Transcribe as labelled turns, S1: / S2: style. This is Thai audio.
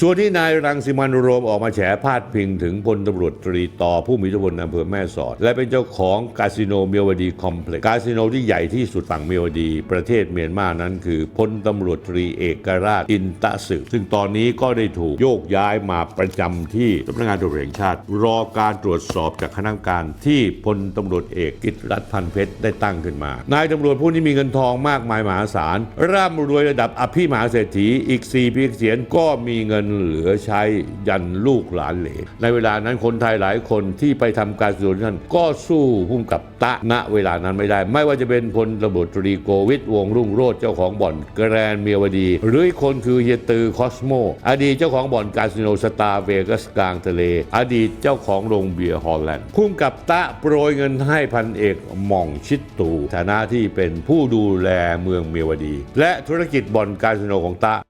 S1: ส่วนที่นายรังสิมันโรมออกมาแฉพาดพิงถึงพลตำรวจตรีต่อผู้มีอิทธิพลอำเภอแม่สอด และเป็นเจ้าของคาสิโนเมียวดีคอมเพล็กซ์คาสิโนที่ใหญ่ที่สุดฝั่งเมียวดี ประเทศเมียนมานั้นคือพลตำรวจตรีเอกราชอินตะสึซึ่งตอนนี้ก็ได้ถูกโยกย้ายมาประจำที่สำนักงานตำรวจแห่งชาติ รอการตรวจสอบจากคณะกรรมการที่พลตำรวจเอกกิตรัตน์พันเพชรได้ตั้งขึ้นมา นายตำรวจผู้นี้มีเงินทองมากมายมหาศาลร่ำรวยระดับอภิมหาเศรษฐีอีก4ปีเกษียณก็มีเงินเหลือใช้ยันลูกหลานเหลนในเวลานั้นคนไทยหลายคนที่ไปทำการสืบสวนนั้นก็สู้พุ่มกับตะณเวลานั้นไม่ได้ ไม่ว่าจะเป็นพลตำรวจตรีโกวิทวงรุ่งโรจน์เจ้าของบ่อนแกรนเมียวดี หรือคนคือเฮียตือคอสโม อดีตเจ้าของบ่อนคาสิโนสตาร์เวกัสกลางทะเล อดีตเจ้าของโรงเบียร์ฮอลแลนด์พุ่มกับตะโปรยเงินให้พันเอกหม่องชิดตูฐานะที่เป็นผู้ดูแลเมืองเมียวดี และธุรกิจบ่อนคาสิโนของตะ